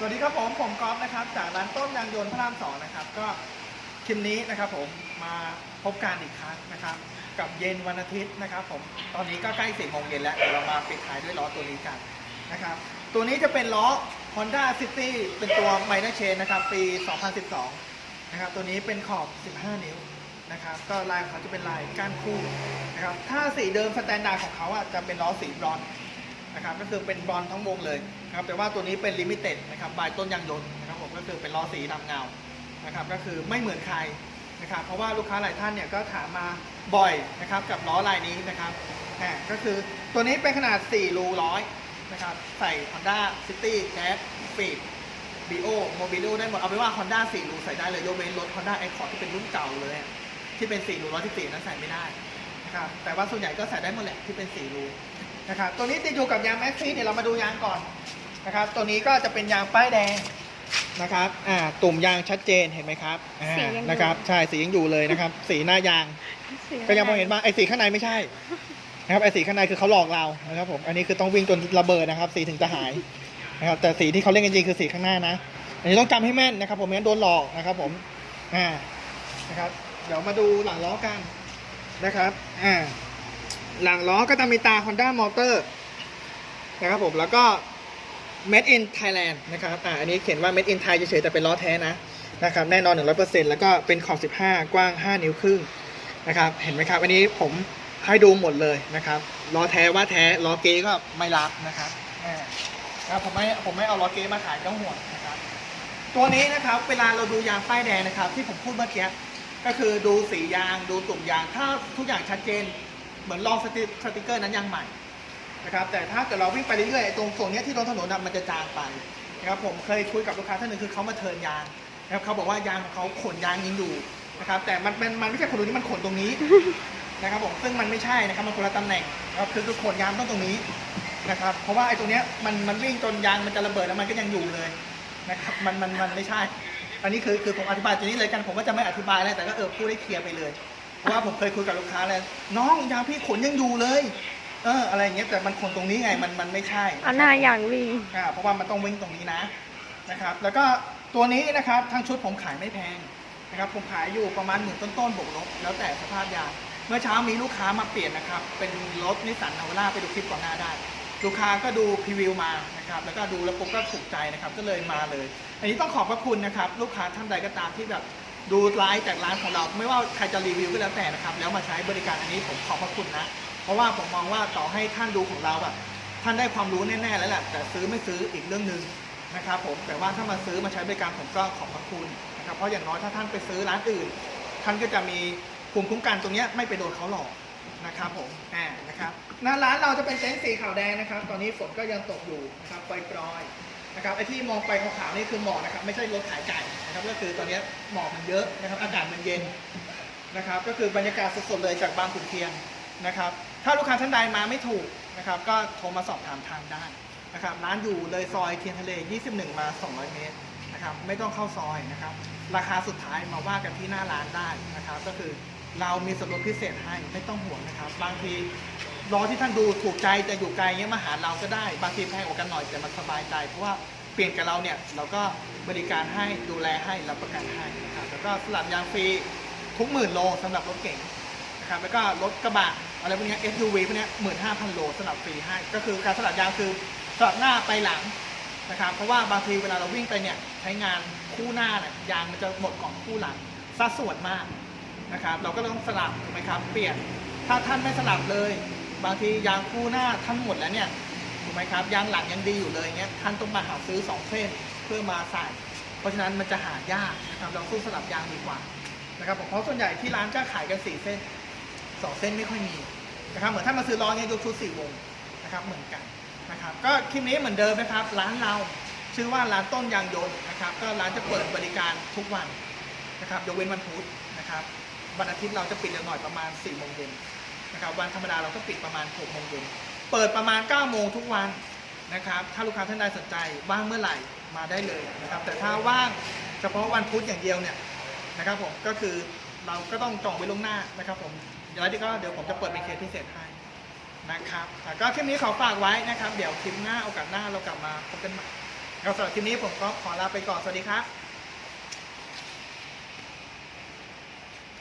สวัสดีครับผมผมก๊อฟนะครับจากร้านต้นยางยนต์พระรามสองนะครับ ก็คลิปนี้นะครับผมมาพบกันอีกครั้งนะครับ กับเย็นวันอาทิตย์นะครับ ผมตอนนี้ก็ใกล้สี่โมงเย็นแล้วเดี๋ยวเรามาปิดท้ายด้วยล้อตัวนี้กันนะครับ ตัวนี้จะเป็นล้อ Honda City เป็นตัว Minor Chain นะครับ ปี 2012 นะครับ ตัวนี้เป็นขอบ 15 นิ้วนะครับ ก็ลายของเขาจะเป็นลายก้านคู่นะครับ ถ้าสีเดิมสแตนดาร์ดของเขาอะจะเป็นล้อสีบรอนซ์ นะครับก็คือเป็นบอลทั้งวงเลยนะครับแต่ว่าตัวนี้เป็นลิมิเต็ดนะครับบายต้นยางยนต์นะครับผมก็คือเป็นล้อสีดำเงานะครับก็คือไม่เหมือนใครนะครับเพราะว่าลูกค้าหลายท่านเนี่ยก็ถามมาบ่อยนะครับกับล้อลายนี้นะครับแหมก็คือตัวนี้เป็นขนาด 4 รูร้อยนะครับใส่ Honda City Jazz Speed b o m o b i l o ได้หมด เอาไปนว่า Honda 4 รูใส่ได้เลยยกเว้นรถ Honda Accord ที่เป็นรุ่นเก่าเลย ที่เป็น 4 รู114นั้นใส่ไม่ได้นะครับแต่ว่าส่วนใหญ่ก็ใส่ได้หมดแหละที่เป็น 4 รู นะครับตัวนี้ติดอยู่กับยางแม็กซี่เดี๋ยวเรามาดูยางก่อนนะครับ ตัวนี้ก็จะเป็นยางป้ายแดงนะครับอ่าตุ่มยางชัดเจนเห็นไหมครับอ่าสียังอยู่ นะครับใช่สียังอยู่เลยนะครับ สีหน้ายาง ก็ยังมองเห็นบ้างไอ้สีข้างในไม่ใช่นะครับไอ้สีข้างในคือเขาหลอกเรานะครับผมอันนี้คือต้องวิ่งจนระเบิดนะครับ สีถึงจะหายนะครับแต่สีที่เขาเล่นกันจริงคือสีข้างหน้านะ อันนี้ต้องจำให้แม่นนะครับ ผมไม่งั้นโดนหลอกนะครับ ผมอ่านะครับ เดี๋ยวมาดูหลังล้อกันนะครับอ่า หลังล้อก็จะมีตา Honda Motor นะครับผมแล้วก็ Made in Thailand นะครับอ่าอันนี้เขียนว่า Made in Thai เฉยๆแต่เป็นล้อแท้นะนะครับแน่นอน 100%แล้วก็เป็นขอบ 15 กว้าง 5 นิ้วครึ่งนะครับเห็นไหมครับอันนี้ผมให้ดูหมดเลยนะครับล้อแท้ว่าแท้ล้อเก๊ก็ไม่รับนะครับนะครับผมไม่ผมไม่เอาล้อเก๊มาขายก็ห่วงนะครับ ตัวนี้นะครับเวลาเราดูยางป้ายแดงนะครับ ที่ผมพูดเมื่อกี้ก็คือดูสียางดูตุ่มยางถ้าทุกอย่างชัดเจน เหมือนลองสติสติกเกอร์นั้นยางใหม่นะครับแต่ถ้าเกิดเราวิ่งไปเรื่อยๆตรงส่วนนี้ที่โดนถนนมันจะจางไปนะครับผมเคยคุยกับลูกค้าท่านหนึ่งคือเขามาเทินยางนะครับเขาบอกว่ายางของเขาขนยางยังอยู่นะครับแต่มันมันมันไม่ใช่ขนตรงนี้มันขนตรงนี้นะครับผมซึ่งมันไม่ใช่นะครับมันคนละตำแหน่งนะครับคือคือขนยางต้องตรงนี้นะครับเพราะว่าไอ้ตรงเนี้ยมันมันวิ่งจนยางมันจะระเบิดแล้วมันก็ยังอยู่เลยนะครับมันมันมันไม่ใช่ อันนี้คือคือผมอธิบายตัวนี้เลยกันผมก็จะไม่อธิบายแล้วแต่ก็เออพูดให้เคลียร์ไปเลย เพราะว่าผมเคยคุยกับลูกค้าเลยน้องยางพี่ขนยังอยู่เลย เออ อะไรอย่างเงี้ยแต่มันขนตรงนี้ไงมันมันไม่ใช่เอาหน้าอย่างวิ่งอ่าเพราะว่ามันต้องวิ่งตรงนี้นะนะครับ แล้วก็ตัวนี้นะครับทั้งชุดผมขายไม่แพงนะครับผมขายอยู่ประมาณหมื่นต้นๆบวกลบแล้วแต่สภาพยางเมื่อเช้ามีลูกค้ามาเปลี่ยนนะครับ เป็นรถนิสสันนาวาร่าไปดูคลิปก่อนหน้าได้ ลูกค้าก็ดูพรีวิวมานะครับแล้วก็ดูแล้วปุ๊บก็ถูกใจนะครับก็เลยมาเลย อันนี้ต้องขอบพระคุณนะครับ ลูกค้าท่านใดก็ตามที่แบบ ดูไลฟ์จากร้านของเรา ไม่ว่าใครจะรีวิวก็แล้วแต่นะครับ แล้วมาใช้บริการอันนี้ผมขอบพระคุณนะ เพราะว่าผมมองว่าต่อให้ท่านดูของเราแบบท่านได้ความรู้แน่ๆแล้วแหละแต่ซื้อไม่ซื้ออีกเรื่องหนึ่งนะครับผมแต่ว่าถ้ามาซื้อมาใช้บริการผมก็ขอบพระคุณนะครับเพราะอย่างน้อยถ้าท่านไปซื้อร้านอื่น ท่านก็จะมีภูมิคุ้มกันตรงนี้ไม่ไปโดนเขาหลอกนะครับผมอ่านะครับหน้าร้านเราจะเป็นเต็นท์สีขาวแดงนะครับ ตอนนี้ฝนก็ยังตกอยู่นะครับปล่อยๆ นะครับไอ้ที่มองไปขาวๆนี่คือหมอกนะครับไม่ใช่รถขายไก่นะครับก็คือตอนนี้หมอกมันเยอะนะครับอากาศมันเย็นนะครับก็คือบรรยากาศสดๆเลยจากบางขุนเทียนนะครับถ้าลูกค้าท่านใดมาไม่ถูกนะครับก็โทรมาสอบถามทางได้นะครับร้านอยู่เลยซอยเทียนทะเล 21 มา 200 เมตรนะครับไม่ต้องเข้าซอยนะครับราคาสุดท้ายมาว่ากันที่หน้าร้านได้นะครับก็คือเรามีส่วนลดพิเศษให้ไม่ต้องห่วงนะครับ บางที รอที่ท่านดูถูกใจแต่อยู่ไกลเงี้ยมาหาเราก็ได้ บางทีแพงกว่ากันหน่อยแต่มันสบายใจ เพราะว่าเปลี่ยนกับเราเนี่ยเราก็บริการให้ดูแลให้รับประกันให้นะครับแล้วก็สลับยางฟรีทุกหมื่นโลสำหรับรถเก๋งนะครับแล้วก็รถกระบะอะไรพวกเนี้ย SUV พวกเนี้หมื่นห้าพันโลสำหรับฟรีให้ ก็คือการสลับยางคือสลับหน้าไปหลังนะครับเพราะว่าบางทีเวลาเราวิ่งไปเนี่ยใช้งานคู่หน้าเนี่ยยางมันจะหมดก่อนคู่หลังสัดส่วนมากนะครับเราก็ต้องสลับถูกไหมครับเปลี่ยนถ้าท่านไม่สลับเลย บางทียางคู่หน้าท่านหมดแล้วเนี่ยถูกไหมครับยางหลังยังดีอยู่เลยเงี้ยท่านต้องมาหาซื้อสองเส้นเพื่อมาใส่ เพราะฉะนั้นมันจะหายากนะครับเราสู้สลับยางดีกว่านะครับเพราะส่วนใหญ่ที่ร้านก็ขายกันสี่เส้นสองเส้นไม่ค่อยมีนะครับเหมือนถ้านมาซื้อล้อเนี่ยยกชุดสี่วงนะครับเหมือนกันนะครับก็คลิปนี้เหมือนเดิมนะครับ ร้านเราชื่อว่าร้านต้นยางยนต์นะครับ ก็ร้านจะเปิดบริการทุกวันนะครับยกเว้นวันพุธนะครับวันอาทิตย์เราจะปิดเร็วหน่อยประมาณ4ี่โมงเย็น นะครับวันธรรมดาเราก็ปิดประมาณ6โมงเย็นเปิดประมาณ9โมงทุกวันนะครับ ถ้าลูกค้าท่านใดสนใจว่างเมื่อไหร่มาได้เลยนะครับ แต่ถ้าว่างเฉพาะวันพุธอย่างเดียวเนี่ยนะครับผมก็คือเราก็ต้องจองไว้ล่วงหน้านะครับผมเดี๋ยวที่ก็เดี๋ยวผมจะเปิดเป็นเคสพิเศษให้นะครับแต่ก็คลิปนี้ขอฝากไว้นะครับ เดี๋ยวคลิปหน้าโอกาสหน้าเรากลับมาพบกันใหม่สำหรับคลิปนี้ผมก็ขอลาไปก่อนสวัสดีครับ